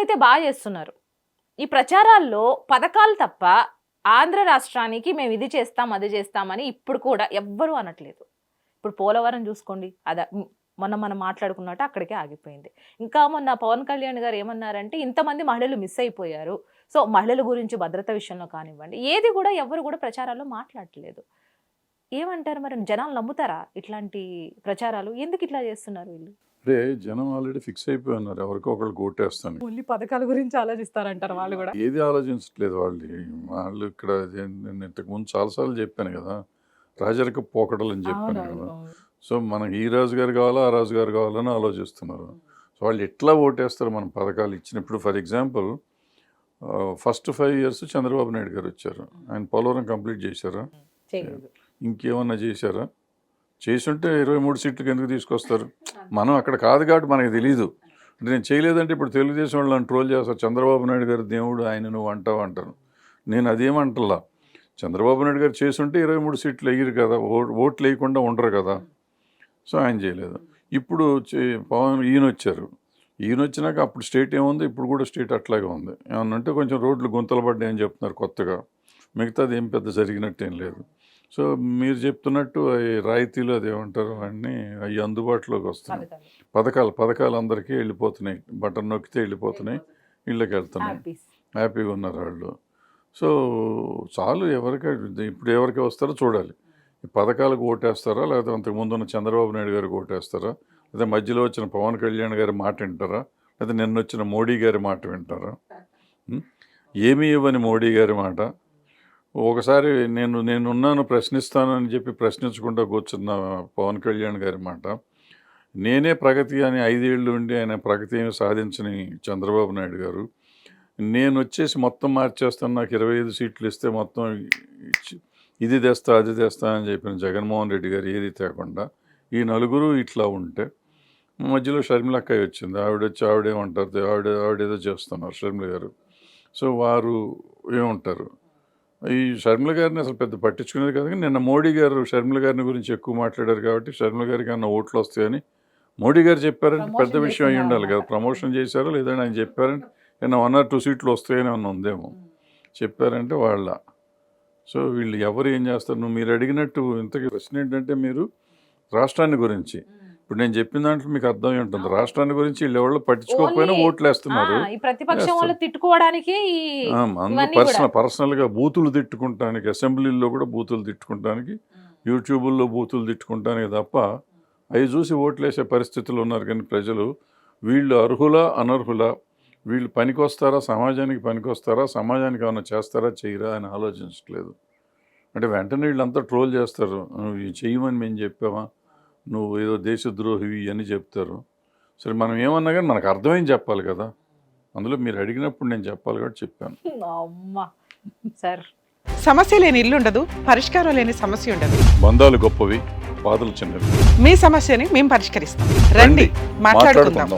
అయితే బాగా చేస్తున్నారు. ఈ ప్రచారాల్లో పథకాలు తప్ప ఆంధ్ర రాష్ట్రానికి మేము ఇది చేస్తాం అది చేస్తామని ఇప్పుడు కూడా ఎవ్వరూ అనట్లేదు. ఇప్పుడు పోలవరం చూసుకోండి అద మొన్న మనం మాట్లాడుకున్నట్టు అక్కడికే ఆగిపోయింది. ఇంకా మొన్న పవన్ కళ్యాణ్ గారు ఏమన్నారంటే ఇంతమంది మహిళలు మిస్ అయిపోయారు. సో మహిళల గురించి భద్రత విషయంలో కానివ్వండి ఏది కూడా ఎవరు కూడా ప్రచారాల్లో మాట్లాడట్లేదు ఏమంటారు మరి? జనాలు నమ్ముతారా ఇట్లాంటి ప్రచారాలు? ఎందుకు ఇట్లా చేస్తున్నారు వీళ్ళు? రే జనం ఆల్రెడీ ఫిక్స్ అయిపోయి ఉన్నారు ఎవరికో ఒకళ్ళు కోటేస్తాను ఓన్లీ పథకాల గురించి ఆలోచిస్తారంటారు వాళ్ళు కూడా. ఏది ఆలోచించట్లేదు వాళ్ళు. వాళ్ళు ఇక్కడ నేను ఇంతకుముందు చాలాసార్లు చెప్పాను కదా రాజరిక పోకడలు అని చెప్పాను కదా. సో మనకి ఈ రాజు గారు కావాలా ఆ రాజు గారు కావాలని ఆలోచిస్తున్నారు. సో వాళ్ళు ఎట్లా ఓటేస్తారు మన పథకాలు ఇచ్చినప్పుడు? For example first five years Chandrababu Naidu garu వచ్చారు. ఆయన పోలవరం కంప్లీట్ చేశారా? ఇంకేమన్నా చేశారా? చేసుంటే ఇరవై మూడు సీట్లకు ఎందుకు తీసుకొస్తారు? మనం అక్కడ కాదు కాబట్టి మనకి తెలియదు అంటే నేను చేయలేదంటే ఇప్పుడు తెలుగుదేశం వాళ్ళు నన్ను ట్రోల్ చేస్తారు. చంద్రబాబు నాయుడు గారు దేవుడు ఆయన నువ్వు అంటావు అంటాను నేను అదేమంటలా? చంద్రబాబు నాయుడు గారు చేసుంటే ఇరవై మూడు సీట్లు వేయరు కదా. ఓ- ఓట్లు వేయకుండా ఉండరు కదా. సో ఆయన చేయలేదు. ఇప్పుడు పవన్ ఈయన వచ్చారు. ఈయన వచ్చినాక అప్పుడు స్టేట్ ఏముంది? ఇప్పుడు కూడా స్టేట్ అట్లాగే ఉంది. ఏమన్నా అంటే కొంచెం రోడ్లు గుంతలు పడ్డాయని చెప్తున్నారు కొత్తగా. మిగతాది ఏం పెద్ద జరిగినట్టు ఏం లేదు. సో మీరు చెప్తున్నట్టు అవి రాయితీలు అది ఏమంటారు అన్నీ అవి అందుబాటులోకి వస్తున్నాయి. పథకాలు. పథకాలు అందరికీ వెళ్ళిపోతున్నాయి. బటన్ నొక్కితే వెళ్ళిపోతున్నాయి ఇళ్ళకి వెళ్తున్నాయి. హ్యాపీగా ఉన్నారు వాళ్ళు. సో చాలు ఎవరికి ఇప్పుడు ఎవరికి వస్తారో చూడాలి. ఈ పథకాలకు ఓటేస్తారా లేకపోతే అంతకు ముందు ఉన్న చంద్రబాబు నాయుడు గారికి ఓటేస్తారా లేదా మధ్యలో వచ్చిన పవన్ కళ్యాణ్ గారి మాట వింటారా లేదా నిన్న వచ్చిన మోడీ గారి మాట వింటారా? ఏమీ ఇవ్వని మోడీ గారి మాట. ఒకసారి నేను నేనున్నాను ప్రశ్నిస్తాను అని చెప్పి ప్రశ్నించకుండా కూర్చున్న పవన్ కళ్యాణ్ గారి మాట నేనే ప్రగతి అని ఐదేళ్ళు ఉండి ఆయన ప్రగతి ఏమి సాధించని చంద్రబాబు నాయుడు గారు నేను వచ్చేసి మొత్తం మార్చేస్తాను నాకు ఇరవై ఐదు సీట్లు ఇస్తే మొత్తం ఇది తెస్తా అది తెస్తా అని చెప్పిన జగన్మోహన్ రెడ్డి గారు ఏది తేకుండా ఈ నలుగురు ఇట్లా ఉంటే మధ్యలో షర్మిలక్కయ్య వచ్చింది ఆవిడ వచ్చి ఆవిడేమంటారు ఆవిడ ఆవిడేదో చేస్తున్నారు షర్మిల గారు. సో వారు ఏమంటారు? ఈ షర్మిల గారిని అసలు పెద్ద పట్టించుకునేది కదా. నిన్న మోడీ గారు షర్మిల గారిని గురించి ఎక్కువ మాట్లాడారు కాబట్టి షర్మిల గారికి అన్న ఓట్లు వస్తాయని మోడీ గారు చెప్పారంటే పెద్ద విషయం అయి ఉండాలి కదా. ప్రమోషన్ చేశారో లేదంటే ఆయన చెప్పారంటే నిన్న వన్ ఆర్ టూ సీట్లు వస్తాయని ఏమన్నా ఉందేమో చెప్పారంటే వాళ్ళ. సో వీళ్ళు ఎవరు ఏం చేస్తారు? నువ్వు మీరు అడిగినట్టు ఇంతకీ ప్రశ్న ఏంటంటే మీరు రాష్ట్రాన్ని గురించి. ఇప్పుడు నేను చెప్పిన దాంట్లో మీకు అర్థం ఉంటుంది. రాష్ట్రాన్ని గురించి వీళ్ళు ఎవరు పట్టించుకోకపోయినా ఓట్లు వేస్తున్నారు ప్రతిపక్షం వాళ్ళు తిట్టుకోవడానికి పర్సనల్. పర్సనల్గా బూతులు తిట్టుకుంటానికి అసెంబ్లీలో కూడా బూతులు తిట్టుకుంటానికి యూట్యూబుల్లో బూతులు తిట్టుకుంటానికి తప్ప అవి చూసి ఓట్లేసే పరిస్థితులు ఉన్నారు. కానీ ప్రజలు వీళ్ళు అర్హులా అనర్హులా వీళ్ళు పనికొస్తారా సమాజానికి పనికొస్తారా సమాజానికి ఏమైనా చేస్తారా చేయరా అని ఆలోచించట్లేదు. అంటే వెంటనే వీళ్ళంతా ట్రోల్ చేస్తారు. నువ్వు చేయమని మేము చెప్పామా? నువ్వు ఏదో దేశద్రోహివి అని చెప్తారు. సరే మనం ఏమన్నా కానీ మనకు అర్థమేం చెప్పాలి కదా. అందులో మీరు అడిగినప్పుడు నేను చెప్పాలి కాబట్టి చెప్పాను. అమ్మా సార్. సమస్య లేని ఇల్లు ఉండదు పరిష్కారం లేని సమస్య ఉండదు. బంధాలు గొప్పవి బాధలు చిన్నవి. మీ సమస్యని మేము పరిష్కరిస్తాం. రండి మాట్లాడుకుందాం.